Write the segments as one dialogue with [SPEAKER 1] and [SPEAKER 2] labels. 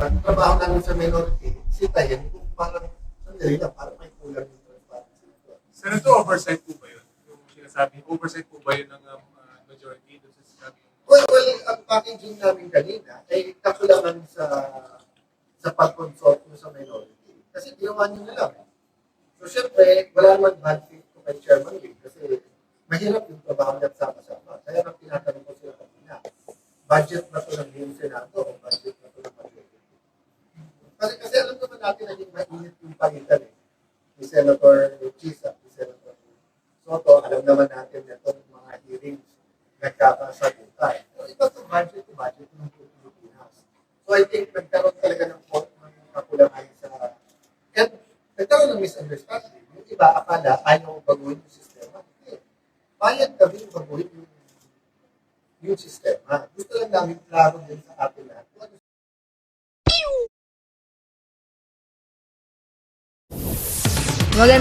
[SPEAKER 1] Ang trabaho namin sa minority, sitayin kung parang, sandali lang, parang may kulang transparency.
[SPEAKER 2] Senator, oversight po ba yun? Yung sinasabi, oversight po ba yun ng um, uh, majority doon sa sinasabi?
[SPEAKER 1] Well, well, ang packaging namin kanina ay kakulangan sa sa pag-consult nyo sa minority. Kasi ginawa nyo na lang. So, syempre, wala naman bad faith ko kay Chairman Lee kasi mahirap yung trabaho niya sama-sama. Kaya nang tinatanong ko sila kanina, budget na to ng Senado o budget na to ng. Kasi, kasi alam naman natin naging mainit yung pagitan eh. Ni Senator Chisa, ni Senator Soto, alam naman natin na itong mga hearings nagkakasagutan. So, ito to budget budget ng Pilipinas. So, I think nagkaroon talaga ng po- ng kakulangan sa... And nagkaroon ng misunderstanding. Yung iba, akala ayaw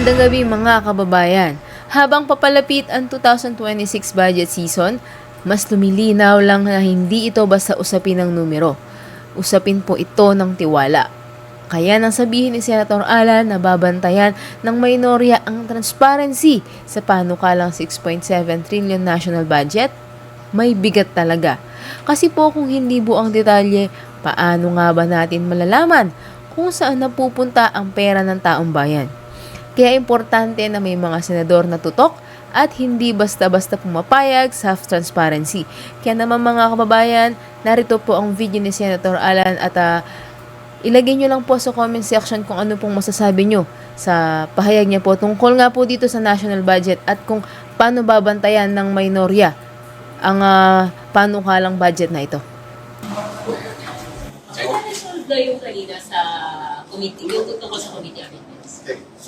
[SPEAKER 3] Magandang gabi mga kababayan. Habang papalapit ang 2026 budget season, mas lumilinaw lang na hindi ito basta usapin ng numero. Usapin po ito ng tiwala. Kaya nang sabihin ni Senator Alan na babantayan ng minorya ang transparency sa panukalang 6.7 trillion national budget, may bigat talaga. Kasi po kung hindi buong detalye, paano nga ba natin malalaman kung saan napupunta ang pera ng taong bayan? Kaya importante na may mga senador na tutok at hindi basta-basta pumapayag sa transparency. Kaya naman mga kababayan, narito po ang video ni Senator Alan at ah, ilagay nyo lang po sa comment section kung ano pong masasabi nyo sa pahayag niya po tungkol nga po dito sa national budget at kung paano babantayan ng minorya ang uh, panukalang budget na ito.
[SPEAKER 4] Sir, na-resolve na yung kanina sa committee, yung tungkol sa committee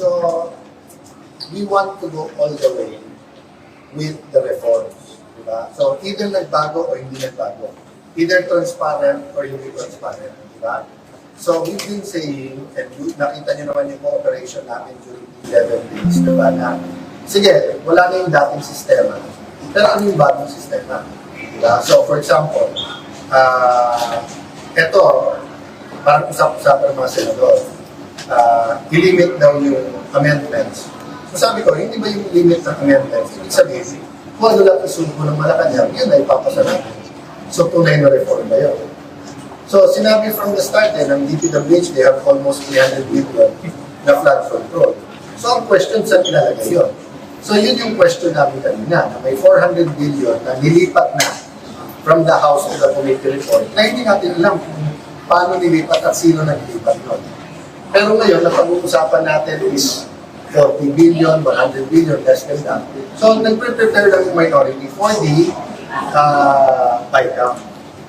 [SPEAKER 1] so we want to go all the way with the reforms. Diba? So either nagbago o hindi nagbago. Either transparent or hindi transparent. Diba? So we've been saying, and nakita niyo naman yung cooperation namin during the 11 days, diba, na sige, wala na yung dating sistema. Pero ano yung bagong sistema? Diba? So for example, ah eto, parang usap-usapan ng mga senador, uh, i-limit daw yung amendments. So sabi ko, hindi ba yung limit ng amendments? Ibig sabihin, kung ano lang isulbo ng Malacanang, yun ay ipapasa natin. So tunay na reform ba yun? So sinabi from the start eh, ng DPWH, they have almost 300 billion na flood control. So ang question, saan ilalagay yun? So yun yung question namin kanina, na may 400 billion na nilipat na from the House to the committee report na hindi natin alam kung paano nilipat at sino naglilipat yun. Pero ngayon, ang pag-uusapan natin is 40 billion, 100 billion, less than that. So, nagpre-prepare lang yung minority for the uh, bycam.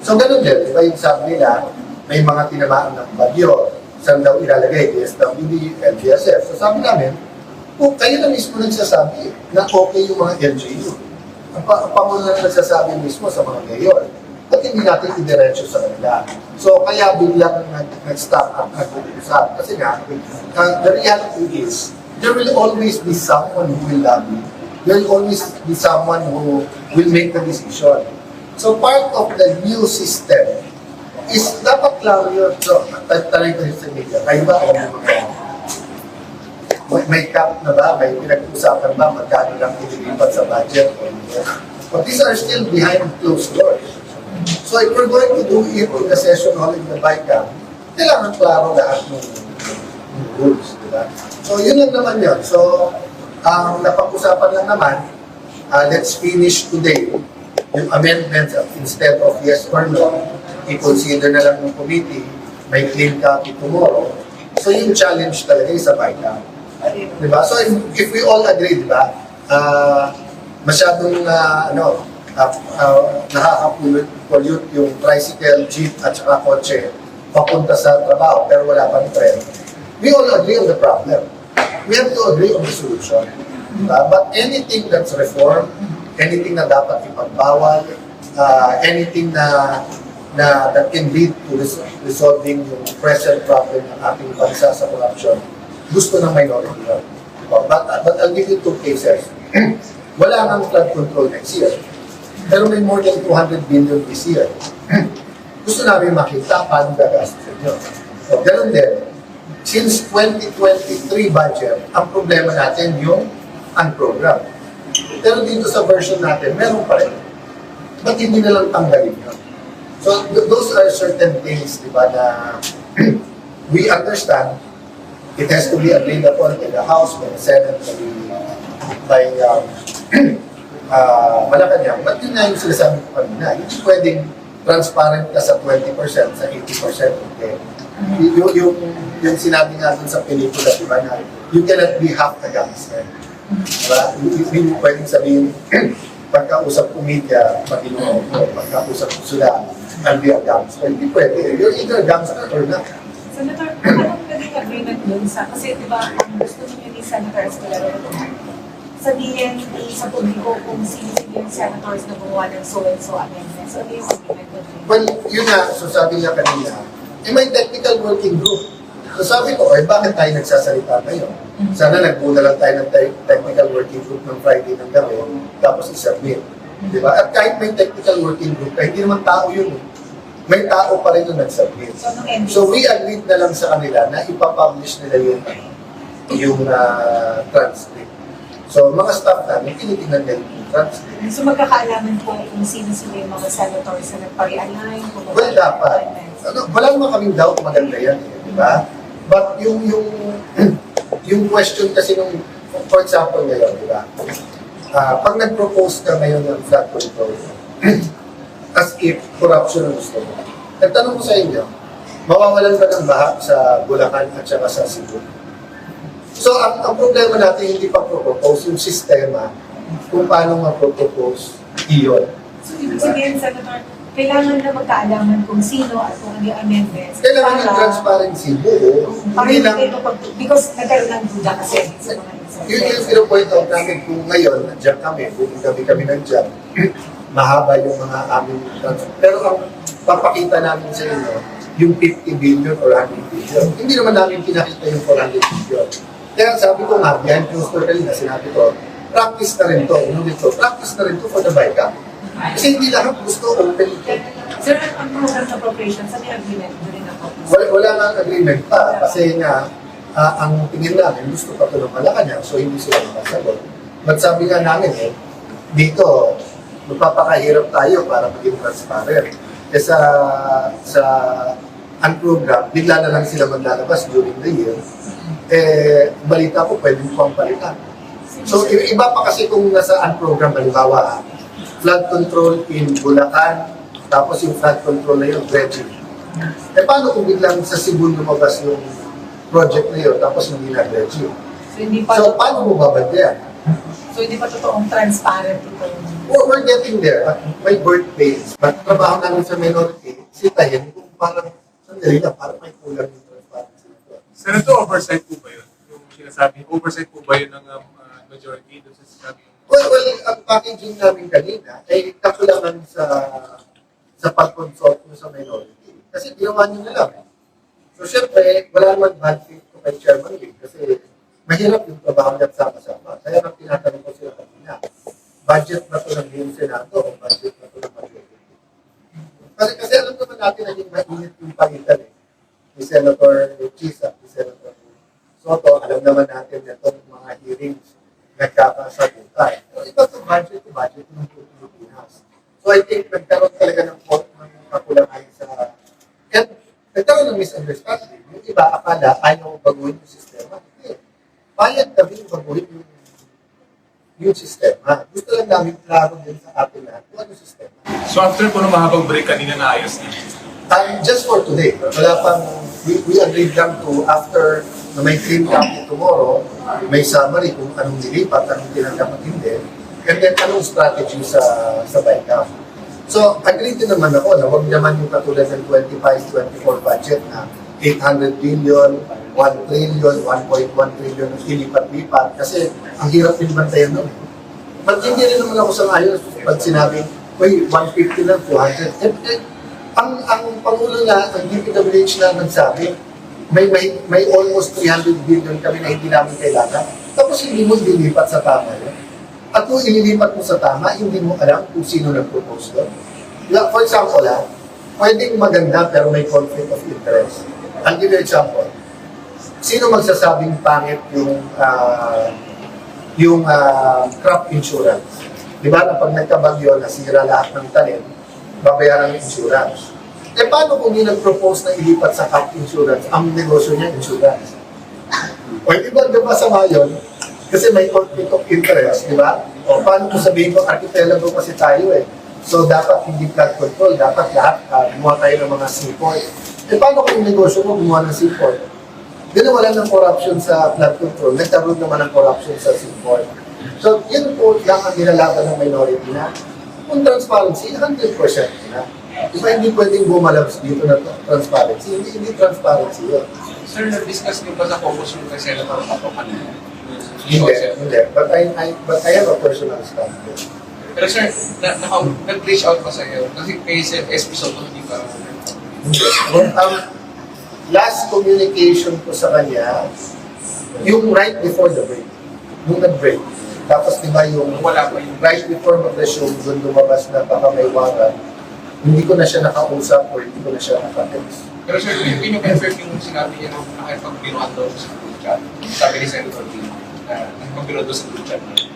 [SPEAKER 1] So, ganun din. Di ba yung sabi nila, may mga tinamaan ng bagyo. Saan daw ilalagay? DSWD, LGSF. So, sabi namin, kung kayo na mismo nagsasabi na okay yung mga LGU. Ang pa- ang Pangulo na nagsasabi mismo sa mga mayor. Ba't hindi natin idiretso sa kanila? So, kaya biglang nag- nag-stop at nag-uusap. Kasi nga, uh, the reality is, there will always be someone who will lobby. There will always be someone who will make the decision. So, part of the new system is dapat lang yun. So, tanay ko sa media. Kayo ba may, may cap na ba? May pinag-usapan ba? Magkano lang ililipat sa budget? But these are still behind closed doors. So if we're going to do it in the session hall in the BICAM, kailangan klaro lahat ng, rules, di ba? So yun lang naman yun. So ang napag-usapan lang naman, uh, let's finish today yung amendments of instead of yes or no, i-consider na lang ng committee, may clean copy tomorrow. So yung challenge talaga is sa BICAM. Di ba? So if, if we all agree, di ba, uh, masyadong uh, ano, uh, uh, nakaka-pollute yung tricycle, jeep, at saka kotse papunta sa trabaho pero wala pang tren. We all agree on the problem. We have to agree on the solution. Diba? But anything that's reform, anything na dapat ipagbawal, uh, anything na na that can lead to res- resolving yung present problem ng ating bansa sa corruption, gusto ng minority. Diba? But, but I'll give you two cases. Wala nang flood control next year. Pero may more than 200 billion this year. gusto namin makita paano gagastusin nyo. So, ganun din. Since 2023 budget, ang problema natin yung unprogram. Pero dito sa version natin, meron pa rin. Ba't hindi na lang tanggalin yun? So, th- those are certain things, di ba, na we understand it has to be agreed upon in the House, by the Senate, by, by um, uh, Malacanang. But yun nga yung sinasabi ko kanina, hindi pwedeng transparent ka sa 20%, sa 80%. Okay? Y- yung, yung, yung sinabi nga dun sa pelikula, di ba, na you cannot be half a gangster. Diba? Hindi hindi mo pwedeng sabihin, pagkausap ko media, matinong ako, pagkausap ko sila, I'll be a gangster. Hindi pwede. You're either a gangster or not.
[SPEAKER 5] Senator, anong naging agreement dun sa, kasi di ba, gusto niyo ni Senator Escalero sabihin sa publiko kung sino-sino yung senators na gumawa ng so-and-so amendments. So, ano yung agreement dun?
[SPEAKER 1] Well, yun nga, so sabi niya kanina, eh may technical working group. So sabi ko, eh bakit tayo nagsasalita ngayon? Sana nagmuna lang tayo ng te- technical working group ng Friday ng gabi, tapos isubmit. Di ba? At kahit may technical working group, eh, hindi naman tao yun. eh. May tao pa rin yung nagsubmit.
[SPEAKER 5] So, ending?
[SPEAKER 1] So we agreed na lang sa kanila na ipapublish nila yung yung uh, transcript. So mga staff namin, tinitingnan nila yung transcript.
[SPEAKER 5] So, magkakaalaman po kung sino-sino yung mga senators na nagpare-align, kung
[SPEAKER 1] Well, dapat. Ano, wala naman kaming doubt maganda yan, eh, di ba? But yung yung yung question kasi nung for example ngayon, di ba? Ah, pag nag-propose ka ngayon ng flood control, as if corruption ang gusto mo. Nagtanong ko sa inyo, mawawalan ba ng baha sa Bulacan at saka sa Cebu? So, ang, ang problema natin hindi pa propose yung sistema kung paano ma-propose iyon.
[SPEAKER 5] So, ibig sabihin, Senator, kailangan na magkaalaman kung sino at kung ano yung amendments.
[SPEAKER 1] Kailangan ng transparency, buo.
[SPEAKER 5] Para
[SPEAKER 1] Hindi lang.
[SPEAKER 5] Because nagkaroon ng duda kasi sa mga
[SPEAKER 1] yun yung pinapoint out namin kung ngayon, nandiyan kami, buong gabi kami nandiyan, mahaba yung mga aming transfer. Pero ang papakita namin sa inyo, yung 50 billion or 100 billion. Hindi naman namin pinakita yung 400 billion. Kaya sabi ko nga, behind closed door kanina, sinabi ko, practice na rin to, inulit to, practice na rin to for the buyback. Kasi hindi lahat gusto open ito.
[SPEAKER 5] Sir, ang program sa appropriations, sa may agreement, doon rin ako.
[SPEAKER 1] Wala, wala nga agreement pa kasi nga ah, ang tingin namin gusto pa ito ng Malacanang so hindi sila makasagot. But sabi nga namin eh, dito magpapakahirap tayo para maging transparent. Eh sa, sa unprogram, bigla na lang sila maglalabas during the year. Eh, balita ko, pwede mo pang palitan. So, iba pa kasi kung nasa unprogram, halimbawa, flood control in Bulacan, tapos yung flood control na yun, dredging. Eh paano kung biglang sa Cebu lumabas yung project na yun, tapos hindi na dredging?
[SPEAKER 5] So, hindi pa,
[SPEAKER 1] So paano mo babagyan?
[SPEAKER 5] so, hindi pa totoong transparent ito.
[SPEAKER 1] We're, we're getting there. At May birthdays. But trabaho namin sa minority, sitahin kung parang, lang, parang may kulang yung transparency.
[SPEAKER 2] Senator, oversight po ba yun? Yung sinasabi, oversight po ba yun ng um, uh, majority doon sa sinasabi yung
[SPEAKER 1] Well, well, ang packaging namin kanina ay kakulangan sa sa pag-consult mo sa minority. Kasi ginawa nyo na lang. eh. So, syempre, wala naman bad faith ko kay Chairman Lee kasi mahirap yung trabaho niya sama-sama. Kaya nang tinatanong ko sila kanina, budget na to ng Senado o budget na to ng? Kasi, kasi alam naman natin naging mainit yung pagitan eh. Ni Senator Chisa, ni Senator Soto, alam naman natin na itong mga hearings nagkakasagutan. Pero iba to budget budget ng Pilipinas. So I think nagkaroon talaga ng kakulangan sa... And nagkaroon ng misunderstanding. Yung iba akala ayaw baguhin yung sistema. Hindi. Bayad kami baguhin yung yung sistema. Gusto lang namin klaro din sa atin lahat kung ano sistema.
[SPEAKER 2] So after po nung mahabang break kanina na.
[SPEAKER 1] And just for today, wala pang, we, we agreed lang to after na may clean copy tomorrow, may summary kung anong nilipat, anong tinanggap at hindi, and then anong strategy sa sa BICAM. So, agreed din naman ako na huwag naman yung katulad ng 25-24 budget na 800 billion, 1 trillion, 1.1 trillion ang ilipat-lipat kasi ang hirap din bantayan nun. But hindi rin naman ako sa ayos pag sinabi, uy, 150 lang, 200. Eh, eh, ang ang Pangulo na, ang DPWH na nagsabi, may, may, may almost 300 billion kami na hindi namin kailangan. Tapos hindi mo dilipat sa tama yun. At kung ililipat mo sa tama, hindi mo alam kung sino nag-propose doon. For example, ah, pwedeng maganda pero may conflict of interest. I'll give you an example. Sino magsasabing pangit yung ah, yung ah, crop insurance? Di ba na pag nagkabagyo, nasira lahat ng tanim, babayaran ng insurance. Eh paano kung yung nag-propose na ilipat sa crop insurance, ang negosyo niya insurance? O di ba, di ba sama yun? Kasi may conflict of interest, di ba? O paano kung sabihin ko, archipelago kasi tayo eh. So dapat hindi flood control, dapat lahat uh, gumawa tayo ng mga seaport. Eh paano kung negosyo mo gumawa ng seaport? Ginawa lang ng corruption sa flood control, nagkaroon naman ng corruption sa seaport. So yun po lang ang nilalaban ng minority na kung transparency, 100% na. Di ba hindi pwedeng bumalabs dito na transparency? Hindi, hindi transparency yun.
[SPEAKER 6] Sir, na-discuss niyo ba sa caucus yung kay Senator Pato kanina?
[SPEAKER 1] Hindi, hindi. But I, I, but I have a personal standpoint.
[SPEAKER 6] Pero sir, na, naka, nag-reach out pa sa iyo? Kasi kay SP Soto hindi pa.
[SPEAKER 1] Well, um, last communication ko sa kanya, yung right before the break. Yung nag-break. Tapos di ba yung
[SPEAKER 6] Wala pa yung
[SPEAKER 1] right before mag-resume, doon lumabas na baka may warrant, hindi ko na siya nakausap or hindi ko na siya nakatext.
[SPEAKER 6] Pero sir, can you confirm yung sinabi niya na nakipagbiruan daw sa group chat? Sabi ni Senator Pino, na nakipagbiruan daw sa group chat niya.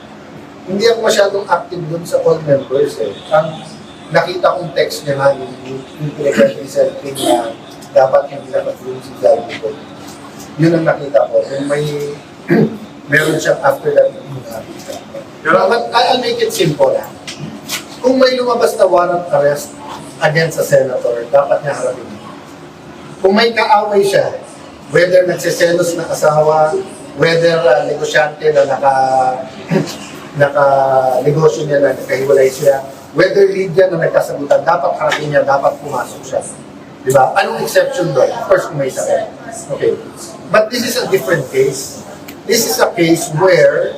[SPEAKER 1] Hindi ako masyadong active doon sa all members eh. Ang nakita kong text niya nga, yung, yung, yung pinag-present niya, dapat hindi nakatulong si Zaldi ko. Yun ang nakita ko. Kung may, meron siyang after that, yung nakita. Pero but I'll make it simple ah. Kung may lumabas na warrant arrest against a senator, dapat niya harapin. Kung may kaaway siya, whether nagsiselos na asawa, whether uh, negosyante na naka naka negosyo niya na nakahiwalay siya, whether lead niya na nagkasagutan, dapat harapin niya, dapat pumasok siya. Di ba? Anong exception doon? Of course, kung may sakit. Okay. But this is a different case. This is a case where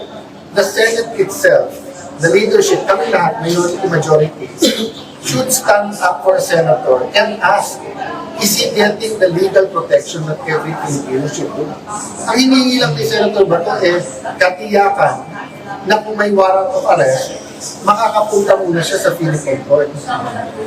[SPEAKER 1] the Senate itself, the leadership, kami lahat, minority majority, should stand up for a senator and ask, is he getting the legal protection that every Filipino should do? Ang hinihingi lang ni Senator Bato eh, katiyakan na kung may warrant of arrest, makakapunta muna siya sa Philippine court.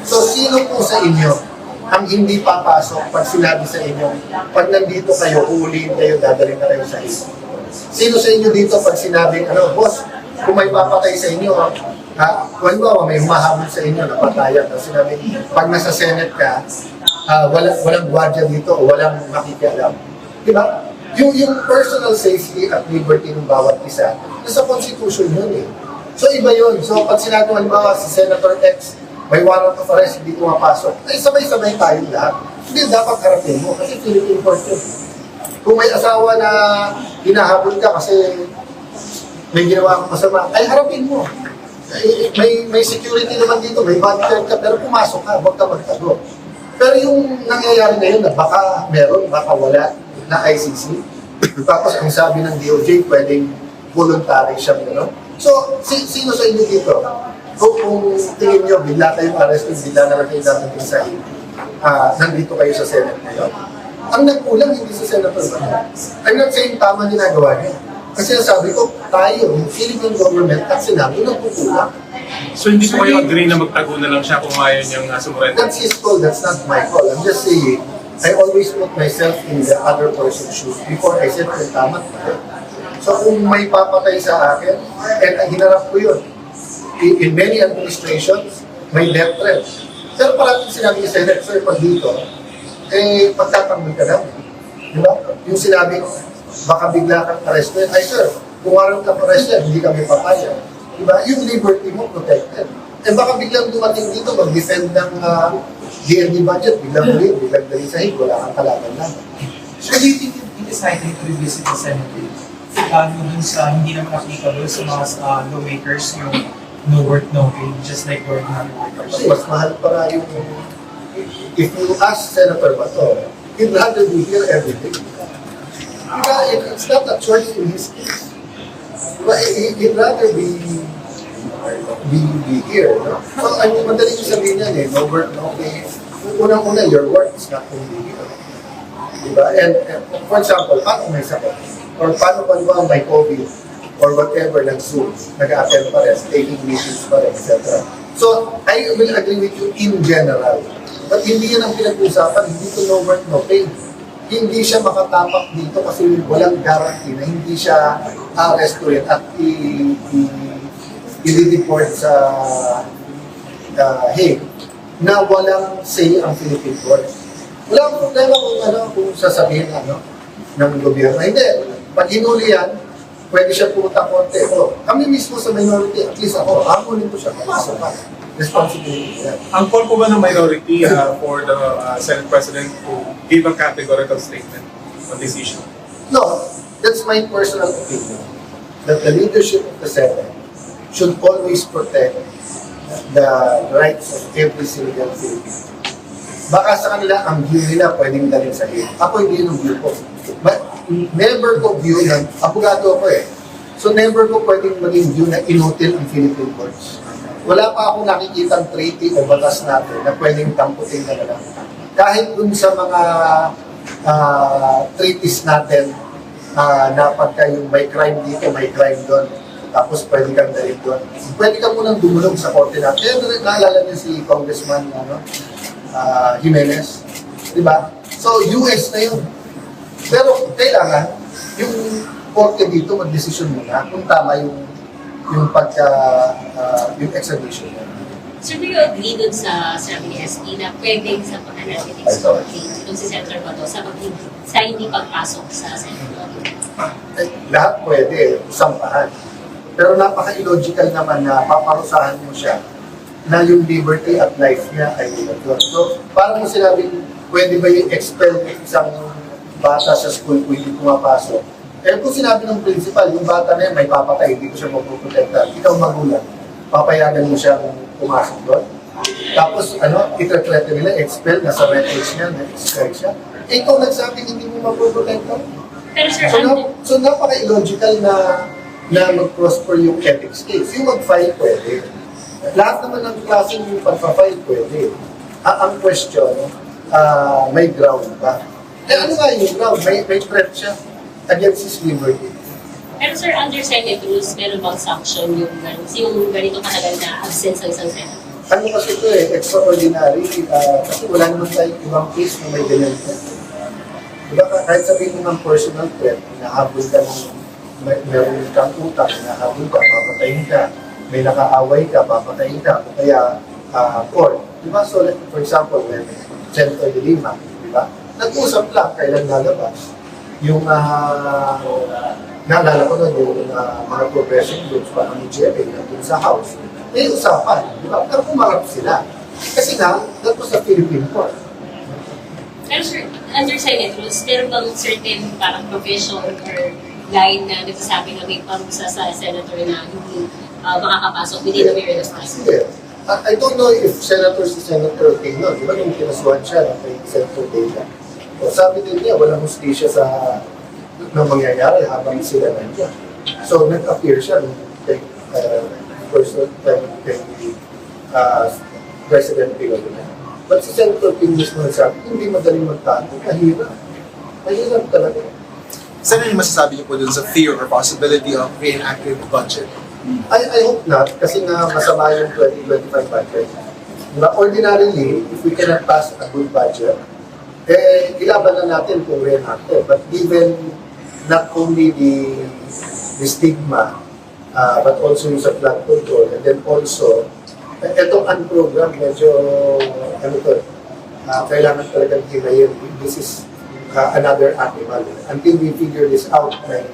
[SPEAKER 1] So, sino po sa inyo ang hindi papasok pag sinabi sa inyo, pag nandito kayo, huhulihin kayo, dadalhin na kayo sa iyo? Sino sa inyo dito pag sinabing, ano, boss, kung may papatay sa inyo, ha, ba, may humahabol sa inyo, napatayan, tapos sinabi, pag nasa Senate ka, ah, wala, walang gwardiya dito walang makikialam. Di ba? Yung, yung personal safety at liberty ng bawat isa, nasa Constitution yun eh. So iba yun. So pag sinabi halimbawa si Senator X, may warrant of arrest, hindi pumapasok, ay sabay-sabay tayong lahat. Hindi dapat harapin mo kasi Philippine court yun. Kung may asawa na hinahabol ka kasi may ginawa kang masama, ay harapin mo. Ay, may may security naman dito, may bodyguard ka, pero pumasok ka, huwag ka magtago. Pero yung nangyayari ngayon na baka meron, baka wala na ICC, tapos ang sabi ng DOJ, pwedeng voluntary siya, ano? So, si, sino sa inyo dito? Kung, kung tingin nyo, bigla kayong arrested, bigla naman kayo dadating sa ah nandito kayo sa Senate ngayon. Ang nagkulang hindi sa Senator Bato. I'm not saying tama ginagawa niya. Kasi sabi ko, tayo, yung Philippine government at sinabi, nagkukulang.
[SPEAKER 2] So hindi po kayo agree na magtago na lang siya kung ayaw niyang uh, sumurrender?
[SPEAKER 1] That's his call, that's not my call. I'm just saying, I always put myself in the other person's shoes before I said tama. So kung may papatay sa akin, and uh, hinarap ko yun. In, many administrations, may death threat. Pero parating sinabi ni Senate, sir, pag dito, eh, pagtatanggol ka na. Di ba? Yung sinabi, baka bigla kang arrested. Ay, sir, kung warang ka arrested, hindi kami papaya. Di ba? Yung liberty mo protected. Eh baka biglang dumating dito, mag-defend ng uh, DND budget, biglang huli, biglang dali sa hig, wala kang kalaban lang.
[SPEAKER 7] So, do you think is likely to revisit the Senate? Lalo dun sa hindi naman applicable sa mga uh, lawmakers yung no work, no pay, just like the ordinary workers.
[SPEAKER 1] Kasi mas mahal pa nga yung... If you ask Senator Bato, he'd rather be here every day. Diba, it- it's not a choice in his case. Diba, he- he'd rather be be, be here. No? So, ang madali ko sabihin yan eh, no work, no pay. Unang-una, your work is not only here. Diba? And, and for example, paano may sakit? Or paano pa ba may COVID? Or whatever, nag-Zoom, nag-attend pa rin, taking meetings pa rin, etc. So, I will agree with you in general. But hindi yan ang pinag-uusapan, hindi to no work, no pay. Hindi siya makatapak dito kasi walang guarantee na hindi siya arrestuin at i- i- i-deport sa uh, Hague na walang say ang Philippine Court. Wala akong problema kung ano, kung sasabihin ano, ng gobyerno. Hindi. Pag hinuli yan, pwede siya pumunta korte. O, kami mismo sa minority, at least ako, hamunin ko siya, pumasok ka. Responsibility.
[SPEAKER 2] Ang call po ba ng minority uh, for the uh, Senate President to give a categorical statement on this issue?
[SPEAKER 1] No, that's my personal opinion. That the leadership of the Senate should always protect the rights of every single Filipino. Baka sa kanila, ang view nila pwedeng dalhin sa iyo. Ako hindi yun ang view ko. But never ko view na, abogado ako eh. So never ko pwedeng maging view na inutil ang Philippine courts. Wala pa akong nakikitang treaty o batas natin na pwedeng tamputin na lang. Kahit dun sa mga ah, treaties natin ah, na pagka yung may crime dito, may crime doon, tapos pwede kang dalhin doon. Pwede ka munang dumulog sa korte natin. Kaya naalala niyo si Congressman ano, ah, Jimenez, di ba? So, US na yun. Pero kailangan yung korte dito mag-desisyon muna kung tama yung yung pagka ah, yung extradition niya.
[SPEAKER 4] Sir, do you agree dun sa sabi ni SP na pwedeng sa natin extorting itong si Senator Bato sa, sa hindi pagpasok sa Senate?
[SPEAKER 1] Eh, lahat pwede, sampahan. Pero napaka-illogical naman na paparusahan mo siya na yung liberty at life niya ay binagyon. So, parang mo sinabing, pwede ba yung expel ng isang bata sa school kung hindi pumapasok? Eh kung sinabi ng principal, yung bata na yan may papatay, hindi ko siya mapuprotekta. Ikaw magulang, papayagan mo siya kung pumasok doon. Tapos, ano, itra-threaten nila, expel, nasa records niya, na-expel siya. Eh, ikaw nagsabing hindi mo mapuprotekta.
[SPEAKER 4] Pero sir,
[SPEAKER 1] So, na, so napaka-illogical na na mag-prosper yung ethics case. Yung mag-file pwede. Lahat naman ng klaseng pagpa-file pwede. A- ang question, ah, may ground ba? Eh ano nga yung ground? May, may threat siya against his liberty.
[SPEAKER 4] pero sir, under Senate rules, meron bang sanction yung, yung ganito katagal na absence ng isang Senate?
[SPEAKER 1] Ano kasi ito eh, extraordinary, ah, kasi wala naman tayong ibang case na may ganyan threat. Diba, kahit sabihin mo ng personal threat, nahabol ka ng, may, meron kang utang, nahabol ka, papatayin ka, may nakaaway ka, papatayin ka, o kaya ah, court. Diba, so for example, when Senator de Lima, diba, nag-usap lang kailan lalabas yung ah, naalala ko nun yung ah, mga progressive groups parang ni GMA nandun sa house may usapan, di ba? Pero pumarap sila. Kasi nga, that was a Philippine court.
[SPEAKER 4] Pero sir, under Senate rules, meron bang certain parang provision or line na nagsasabi na may parusa sa senator na hindi uh, makakapasok within a period of time?
[SPEAKER 1] Sige. I don't know if Senator si Senator Tingnon, di ba nung kinasuhan siya ng kay Senator o sabi din niya, walang hustisya sa na mangyayari habang sila nandiyan. So, nag-appear siya nung kay uh, person, kay, kay uh, President Pilipinas. But si Senator King mismo nagsabi, hindi madaling magtago, mahirap. Mahirap talaga.
[SPEAKER 8] Saan yung masasabi niyo po dun sa fear or possibility of reenacting the budget?
[SPEAKER 1] I, I hope not, kasi nga masama yung 2025 budget. Diba? Ordinarily, if we cannot pass a good budget, eh, ilaban na natin kung reenacted. But given not only the, the stigma, uh, but also yung sa flood control, and then also, eh, etong unprogram, medyo, ano to, uh, kailangan talagang himayin. This is uh, another animal. Until we figure this out, may,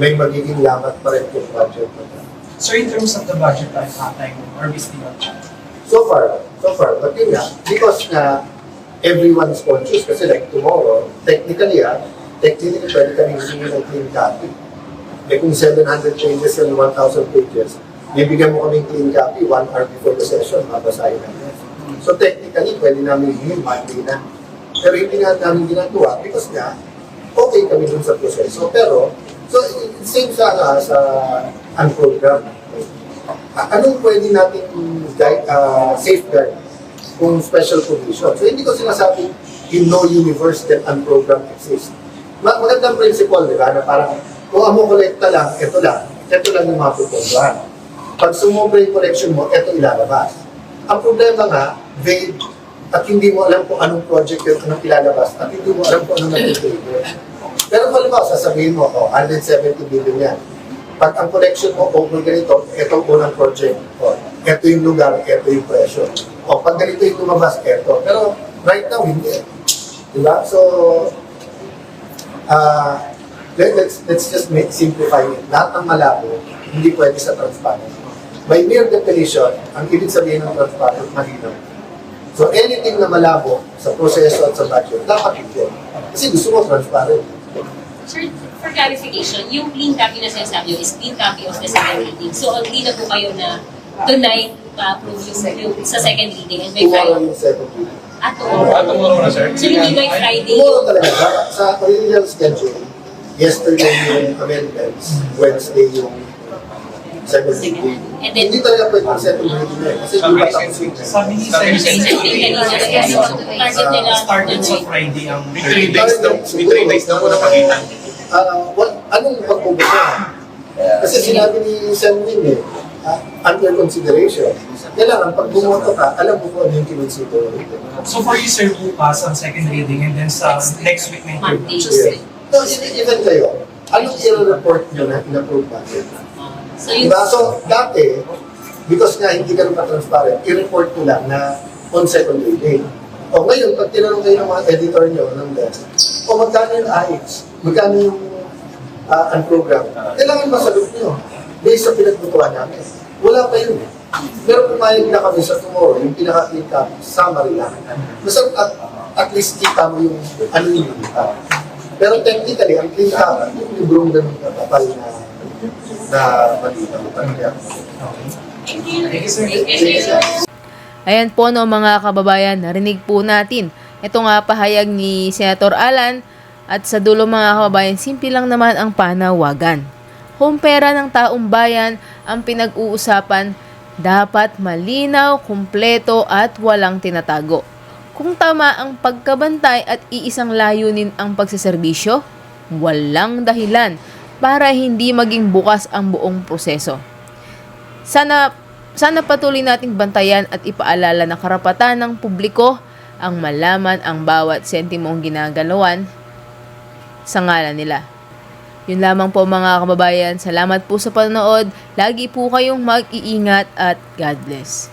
[SPEAKER 1] may magiging lamat pa rin yung budget na to.
[SPEAKER 7] So in terms of the budget uh, time, are we still on track?
[SPEAKER 1] So far, so far, but yun nga, because nga, everyone is conscious kasi like tomorrow, technically ah, technically pwede kami humingi ng clean copy. Eh kung 700 pages and 1,000 pages, bibigyan mo kaming clean copy one hour before the session, mabasahin namin. So technically, pwede namin hingin Monday na. Pero hindi nga namin ginagawa because nga, okay kami dun sa proseso. Pero, so same sa, ah, sa unprogram. Ah, anong pwede natin guide, ah, safeguard kung special provision? So hindi ko sinasabi in no universe that unprogram exists. Ma magandang principle, di ba? Na parang kung amo kolekta lang, ito lang. ito lang yung mapupuntuhan. Pag sumobra yung collection mo, ito ilalabas. Ang problema nga, vague, at hindi mo alam kung anong project yun, anong ilalabas, at hindi mo alam kung anong nag-trigger. Pero halimbawa, sasabihin mo, oh, 170 billion yan. Pag ang collection mo over ganito, ito ang unang project. O, ito yung lugar, ito yung presyo. O, pag ganito yung lumabas, ito. Pero right now, hindi. Diba? So, ah, let, let's, let's just make, simplify it. Lahat ng malabo, hindi pwede sa transparent. By mere definition, ang ibig sabihin ng transparent, malinaw. So anything na malabo sa proseso at sa budget, dapat hindi. Kasi gusto mo transparent.
[SPEAKER 4] Sir, for clarification, yung clean copy na sinasabi nyo is clean copy of the second reading. So, agree na po kayo na tonight pa-approve yung, yung sa second reading and by Friday.
[SPEAKER 1] yung second reading.
[SPEAKER 4] At
[SPEAKER 6] Ah,
[SPEAKER 4] tomorrow.
[SPEAKER 6] tomorrow na, sir.
[SPEAKER 4] So, hindi by Friday
[SPEAKER 1] Tomorrow
[SPEAKER 4] yung
[SPEAKER 1] talaga. Sa- Sa original schedule, yesterday yung amendments, Wednesday yung second reading.
[SPEAKER 4] And then-
[SPEAKER 1] Hindi talaga pwede yung second reading na eh. Kasi di ba tapos yung
[SPEAKER 7] Sabi ni
[SPEAKER 6] Sabi ni
[SPEAKER 4] Target nila
[SPEAKER 7] started sa. Friday ang
[SPEAKER 2] May three days na, may three days na po na pagitan.
[SPEAKER 1] Ah, what, anong pagpupunta? Kasi sinabi ni Sam Win eh, ah, under consideration. Kailangan pag bumoto ka, alam mo kung ano yung kinonsider.
[SPEAKER 7] So for you, sir, bukas ang second reading and then sa next week na
[SPEAKER 4] Monday.
[SPEAKER 7] interview.
[SPEAKER 1] So, even even kayo, anong i-report nyo na in-approve natin?
[SPEAKER 4] So, yung
[SPEAKER 1] Diba? So, dati, because nga hindi ganun ka-transparent, i-report ko lang na on second reading. O ngayon, pag tinanong kayo ng mga editor nyo ng DES, o magkano yung IX, magkano yung uh, ang program, kailangan masagot nyo based sa pinagbutuan namin. Wala pa yun. eh. Pero pumayag na kami sa tomorrow, yung pinaka-kita, summary lang. Basta at, at least kita mo yung ano yung kita. Pero technically, ang kita, yung librong ganun kapal na na. Talaga.
[SPEAKER 7] Sir.
[SPEAKER 4] Thank you.
[SPEAKER 3] Ayan po no mga kababayan, narinig po natin. Ito nga pahayag ni Senator Alan at sa dulo mga kababayan, simple lang naman ang panawagan. Kung pera ng taong bayan ang pinag-uusapan, dapat malinaw, kumpleto at walang tinatago. Kung tama ang pagkabantay at iisang layunin ang pagseserbisyo, walang dahilan para hindi maging bukas ang buong proseso. Sana sana patuloy nating bantayan at ipaalala na karapatan ng publiko ang malaman ang bawat sentimong ginagalawan sa ngalan nila. Yun lamang po mga kababayan. Salamat po sa panonood. Lagi po kayong mag-iingat at God bless.